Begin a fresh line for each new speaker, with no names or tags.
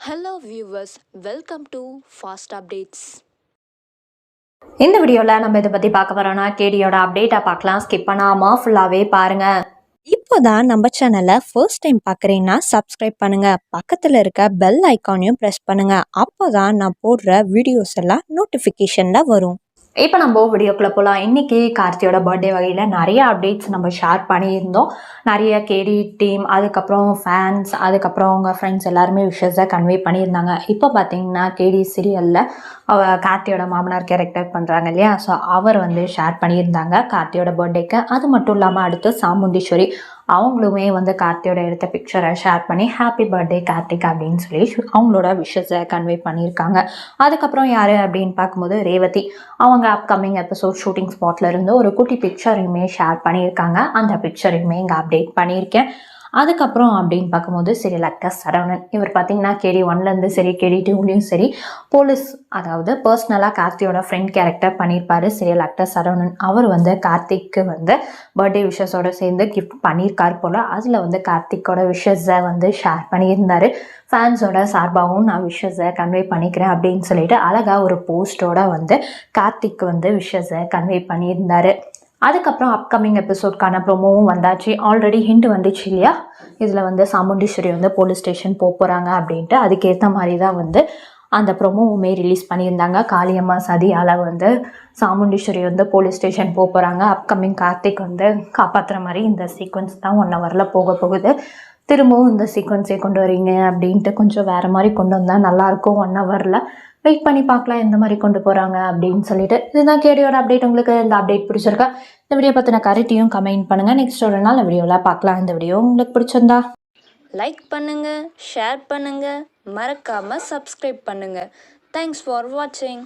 Hello viewers, welcome to Fast Updates.
இந்த வீடியோவில் நம்ம இதை பற்றி பார்க்க வரோம்னா கேடியோட அப்டேட்டை பார்க்கலாம். ஸ்கிப் பண்ணாமல் ஃபுல்லாகவே பாருங்கள்
இப்போதான் நம்ம சேனலை ஃபர்ஸ்ட் டைம் பார்க்குறீங்கன்னா சப்ஸ்கிரைப் பண்ணுங்க. பக்கத்தில் இருக்க பெல் ஐக்கானையும் ப்ரெஸ் பண்ணுங்க. அப்போதான் நான் போடுற வீடியோஸ் எல்லாம் நோட்டிஃபிகேஷனில் வரும்.
இப்போ நம்ம வீடியோக்குள்ளே போகலாம் இன்றைக்கி கார்த்தியோட பர்த்டே வகையில் நிறைய அப்டேட்ஸ் நம்ம ஷேர் பண்ணியிருந்தோம். நிறைய கேடி டீம் அதுக்கப்புறம் ஃபேன்ஸ் அதுக்கப்புறம் அவங்க ஃப்ரெண்ட்ஸ் எல்லாருமே விஷயத்தை கன்வே பண்ணியிருந்தாங்க. இப்போ பார்த்தீங்கன்னா கேடி சீரியலில் அவ கார்த்தியோட மாமனார் கேரக்டர் பண்ணுறாங்க இல்லையா? ஸோ அவர் வந்து ஷேர் பண்ணியிருந்தாங்க கார்த்தியோட பர்த்டேக்கு அது மட்டும் இல்லாமல் அடுத்து சாமுண்டீஸ்வரி அவங்களுமே வந்து கார்த்தியோட எடுத்த பிக்சரை ஷேர் பண்ணி ஹாப்பி பர்த்டே கார்த்திக் அப்படின்னு சொல்லி அவங்களோட விஷஸை கன்வே பண்ணியிருக்காங்க. அதுக்கப்புறம் யார் அப்படின்னு பார்க்கும்போது ரேவதி. அவங்க அப்கமிங் எபிசோட் ஷூட்டிங் ஸ்பாட்ல இருந்து ஒரு குட்டி பிக்சரையுமே ஷேர் பண்ணியிருக்காங்க. அந்த பிக்சரையுமே இங்கே அப்டேட் பண்ணியிருக்கேன். அதுக்கப்புறம் அப்படின்னு பார்க்கும்போது சரி லக்கா சரவணன். இவர் பார்த்தீங்கன்னா கேடி ஒன்லேருந்து சரி கேடி டூலேயும் சரி போலீஸ் அதாவது பர்சனலாக கார்த்தியோட ஃப்ரெண்ட் கேரக்டர் பண்ணியிருப்பாரு. Serial actor Saravanan. அவர் வந்து கார்த்திக்கு வந்து பர்த்டே விஷஸோடு சேர்ந்து கிஃப்ட் பண்ணியிருக்கார் போல். அதில் வந்து கார்த்திக்கோட விஷஸை வந்து ஷேர் பண்ணியிருந்தார். ஃபேன்ஸோட சார்பாகவும் நான் விஷஸை கன்வே பண்ணிக்கிறேன் அப்படின்னு சொல்லிட்டு அழகாக ஒரு போஸ்டோட வந்து கார்த்திக் வந்து விஷஸை கன்வே பண்ணியிருந்தார். அதுக்கப்புறம் அப்கமிங் எபிசோட்கான ப்ரோமோவும் வந்தாச்சு. ஆல்ரெடி ஹிண்ட் வந்துச்சு இல்லையா? இதில் வந்து சாமுண்டீஸ்வரி வந்து போலீஸ் ஸ்டேஷன் போக போகிறாங்க அப்படின்ட்டு அதுக்கேற்ற மாதிரி தான் வந்து அந்த ப்ரொமோவுமே ரிலீஸ் பண்ணியிருந்தாங்க. காளியம்மா சதியால் வந்து சாமுண்டீஸ்வரி வந்து போலீஸ் ஸ்டேஷன் போக போகிறாங்க அப்கமிங் கார்த்திக் வந்து காப்பாற்றுற மாதிரி இந்த சீக்வன்ஸ் தான் ஒன் ஹவரில் போக போகுது. திரும்பவும் இந்த சீக்வன்ஸே கொண்டு வரீங்க அப்படின்ட்டு கொஞ்சம் வேறு மாதிரி கொண்டு வந்தால் நல்லாயிருக்கும் ஒன் ஹவரில் வெயிட் பண்ணி பார்க்கலாம் எந்த மாதிரி கொண்டு போகிறாங்க அப்படின்னு சொல்லிட்டு. இதுதான் கேடியோட அப்டேட் உங்களுக்கு இந்த அப்டேட் பிடிச்சிருக்கா? இந்த வீடியோ பற்றின கருத்தையும் கமெண்ட் பண்ணுங்கள் நெக்ஸ்ட் ஒரு நாள் வீடியோவில் பார்க்கலாம். இந்த வீடியோ உங்களுக்கு பிடிச்சிருந்தா.
லைக் பண்ணுங்கள் ஷேர் பண்ணுங்கள் மறக்காமல் சப்ஸ்கிரைப் பண்ணுங்கள் தேங்க்ஸ் ஃபார் வாட்சிங்